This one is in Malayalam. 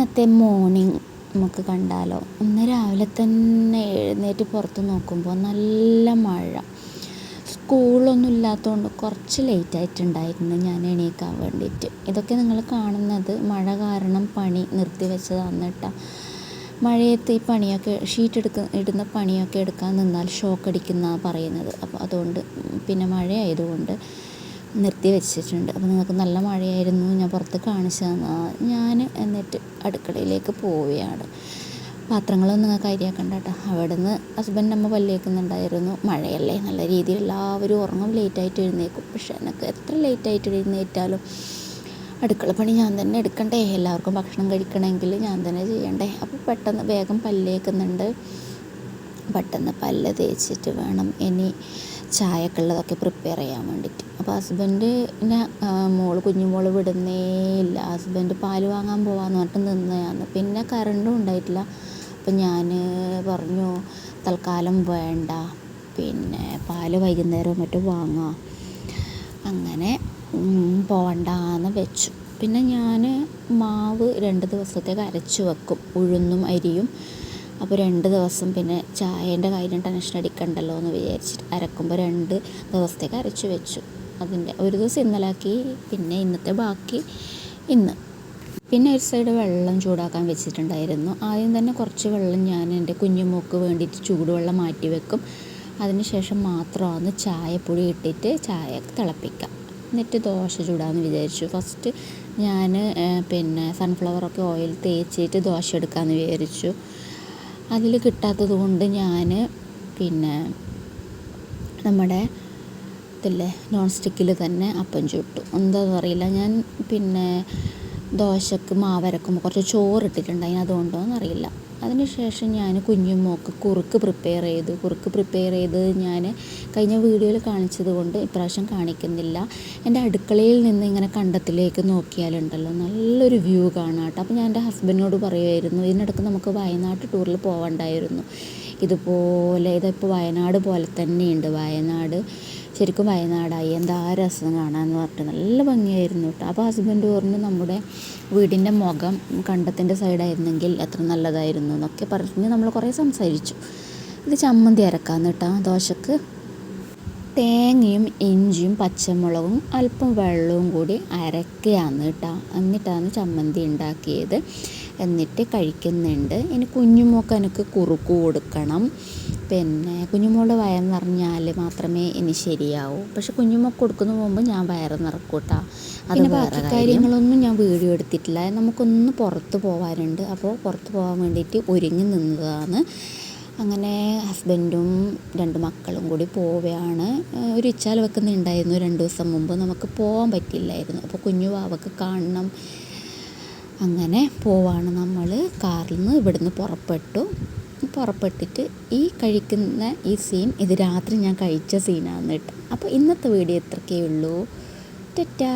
ഇന്നത്തെ മോർണിംഗ് നമുക്ക് കണ്ടാലോ? ഇന്ന് രാവിലെ തന്നെ എഴുന്നേറ്റ് പുറത്ത് നോക്കുമ്പോൾ നല്ല മഴ. സ്കൂളൊന്നും ഇല്ലാത്തതുകൊണ്ട് കുറച്ച് ലേറ്റ് ആയിട്ടുണ്ടായിരുന്നു ഞാൻ എണീക്കാൻ വേണ്ടിയിട്ട്. ഇതൊക്കെ നിങ്ങൾ കാണുന്നത് മഴ കാരണം പണി നിർത്തി വെച്ചതാണ് കേട്ടോ. മഴയത്ത് ഈ പണിയൊക്കെ ഷീറ്റ് എടുക്ക ഇടുന്ന പണിയൊക്കെ എടുക്കാൻ നിന്നാൽ ഷോക്ക് അടിക്കുന്ന പറയുന്നത്. അപ്പോൾ അതുകൊണ്ട് പിന്നെ മഴ ആയതുകൊണ്ട് നിർത്തി വെച്ചിട്ടുണ്ട്. അപ്പോൾ നിങ്ങൾക്ക് നല്ല മഴയായിരുന്നു ഞാൻ പുറത്ത് കാണിച്ചു തന്നതാണ് ഞാൻ എന്നിട്ട് അടുക്കളയിലേക്ക് പോവുകയാണ്. പാത്രങ്ങളൊന്നും നിങ്ങൾക്ക് അരിയാക്കണ്ട കേട്ടോ. അവിടെ നിന്ന് ഹസ്ബൻഡ് അമ്മ പല്ലേക്കുന്നുണ്ടായിരുന്നു. മഴയല്ലേ നല്ല രീതിയിൽ എല്ലാവരും ഉറങ്ങും ലേറ്റായിട്ട് എഴുന്നേക്കും പക്ഷേ എനിക്ക് എത്ര ലേറ്റായിട്ട് എഴുന്നേറ്റാലും അടുക്കള പണി ഞാൻ തന്നെ എടുക്കണ്ടേ? എല്ലാവർക്കും ഭക്ഷണം കഴിക്കണമെങ്കിൽ ഞാൻ തന്നെ ചെയ്യണ്ടേ? അപ്പോൾ പെട്ടെന്ന് വേഗം പല്ലേക്കുന്നുണ്ട്. പെട്ടെന്ന് പല്ല് തേച്ചിട്ട് വേണം ഇനി ചായക്കുള്ളതൊക്കെ പ്രിപ്പയർ ചെയ്യാൻ വേണ്ടിയിട്ട്. അപ്പോൾ ഹസ്ബൻഡിനെ മോൾ കുഞ്ഞുമോൾ വിടുന്നേ ഇല്ല. ഹസ്ബൻഡ് പാൽ വാങ്ങാൻ പോവാന്ന് പറഞ്ഞിട്ട് നിന്നതാണ്. പിന്നെ കറണ്ടും ഉണ്ടായിട്ടില്ല. അപ്പം ഞാൻ പറഞ്ഞു തൽക്കാലം വേണ്ട. പിന്നെ പാൽ വൈകുന്നേരം മറ്റും വാങ്ങാം. അങ്ങനെ പോവണ്ടാന്ന് വെച്ചു. പിന്നെ ഞാൻ മാവ് രണ്ട് ദിവസത്തേക്ക് അരച്ച് വെക്കും. ഉഴുന്നും അരിയും അപ്പോൾ രണ്ട് ദിവസം പിന്നെ ചായേന്റെ കാര്യം ടെൻഷൻ അടിക്കണ്ടല്ലോ എന്ന് വിചാരിച്ചിട്ട് അരക്കുമ്പോൾ രണ്ട് ദിവസത്തേക്ക് അരച്ച് വെച്ചു. അതിന്റെ ഒരു ദിവസം ഇന്നലാക്കി പിന്നെ ഇന്നത്തെ ബാക്കി ഇന്ന്. പിന്നെ ഒരു സൈഡ് വെള്ളം ചൂടാക്കാൻ വെച്ചിട്ടുണ്ടായിരുന്നു. ആദ്യം തന്നെ കുറച്ച് വെള്ളം ഞാൻ എന്റെ കുഞ്ഞുമോക്ക് വേണ്ടിയിട്ട് ചൂടുവെള്ളം മാറ്റി വെക്കും. അതിനുശേഷം മാത്രമാണ് ചായപ്പൊടി ഇട്ടിട്ട് ചായ തിളപ്പിക്കാം. എന്നിട്ട് ദോശ ചൂടാമെന്ന് വിചാരിച്ചു. ഫസ്റ്റ് ഞാൻ പിന്നെ സൺഫ്ലവറൊക്കെ ഓയിൽ തേച്ചിട്ട് ദോശ എടുക്കാമെന്ന് വിചാരിച്ചു. അതിൽ കിട്ടാത്തത് കൊണ്ട് ഞാൻ പിന്നെ നമ്മുടെ ഇതില്ലേ നോൺ സ്റ്റിക്കിൽ തന്നെ അപ്പം ചുട്ടു. എന്താണെന്ന് അറിയില്ല. ഞാൻ പിന്നെ ദോശക്ക് മാവരക്കുമ്പോൾ കുറച്ച് ചോറ് ഇട്ടിട്ടുണ്ടായിന് അതുകൊണ്ടോന്ന് അറിയില്ല അതിനുശേഷം ഞാൻ കുഞ്ഞുമോക്ക് കുറുക്ക് പ്രിപ്പയർ ചെയ്തു. കുറുക്ക് പ്രിപ്പയർ ചെയ്ത് ഞാൻ കഴിഞ്ഞ വീഡിയോയിൽ കാണിച്ചത് കൊണ്ട് ഇപ്രാവശ്യം കാണിക്കുന്നില്ല. എന്റെ അടുക്കളയിൽ നിന്ന് ഇങ്ങനെ കണ്ടത്തിലേക്ക് നോക്കിയാലുണ്ടല്ലോ. നല്ലൊരു വ്യൂ കാണാം കേട്ടോ അപ്പോൾ ഞാൻ എന്റെ ഹസ്ബൻഡിനോട് പറയുമായിരുന്നു ഇതിനിടയ്ക്ക് നമുക്ക് വയനാട് ടൂറിൽ പോകണ്ടായിരുന്നു ഇതുപോലെ ഇതിപ്പോൾ വയനാട് പോലെ തന്നെയുണ്ട്. വയനാട് ശരിക്കും വയനാടായി. എന്താ രസം കാണാമെന്ന് പറഞ്ഞിട്ട് നല്ല ഭംഗിയായിരുന്നു കേട്ടോ. അപ്പോൾ ഹസ്ബൻഡ് പറഞ്ഞു നമ്മുടെ വീടിന്റെ മുഖം കണ്ടത്തിന്റെ സൈഡായിരുന്നെങ്കിൽ എത്ര നല്ലതായിരുന്നു എന്നൊക്കെ പറഞ്ഞ് നമ്മൾ കുറേ സംസാരിച്ചു. ഇത് ചമ്മന്തി അരക്കാമെന്ന് കേട്ടോ. ദോശക്ക് തേങ്ങയും ഇഞ്ചിയും പച്ചമുളകും അല്പം വെള്ളവും കൂടി അരക്കുകയാണ് കേട്ടോ എന്നിട്ടാണ് ചമ്മന്തി ഉണ്ടാക്കിയത്. എന്നിട്ട് കഴിക്കുന്നുണ്ട്. ഇനി കുഞ്ഞുമോക്ക് എനിക്ക് കുറുക്ക് കൊടുക്കണം. പിന്നെ കുഞ്ഞുമോളുടെ വയറ് നിറഞ്ഞാൽ മാത്രമേ ഇനി ശരിയാവൂ. പക്ഷെ കുഞ്ഞുമോക്ക് കൊടുക്കുന്ന മുമ്പ് ഞാൻ വയറ് നിറക്കൂട്ടാ അതിന് അത് ബാക്കി കാര്യങ്ങളൊന്നും ഞാൻ വീഡിയോ എടുത്തിട്ടില്ല. നമുക്കൊന്ന് പുറത്ത് പോകാനുണ്ട് അപ്പോൾ പുറത്ത് പോകാൻ വേണ്ടിയിട്ട് ഒരുങ്ങി നിന്നതാണ്. അങ്ങനെ ഹസ്ബൻഡും രണ്ട് മക്കളും കൂടി പോവുകയാണ്. ഒരു ഇച്ചാൽ വെക്കുന്നുണ്ടായിരുന്നു. രണ്ട് ദിവസം മുമ്പ് നമുക്ക് പോകാൻ പറ്റില്ലായിരുന്നു. അപ്പോൾ കുഞ്ഞു വാവക്ക് കാണണം. അങ്ങനെ പോവാണ് നമ്മൾ കാറിൽ നിന്ന് ഇവിടുന്ന് പുറപ്പെട്ടു. പുറപ്പെട്ടിട്ട് ഈ കഴിക്കുന്ന ഈ സീൻ ഇത് രാത്രി ഞാൻ കഴിച്ച സീനാണ് കേട്ടോ. അപ്പോൾ ഇന്നത്തെ വീഡിയോ ഇത്രക്കേ ഉള്ളൂ. ടെറ്റാ.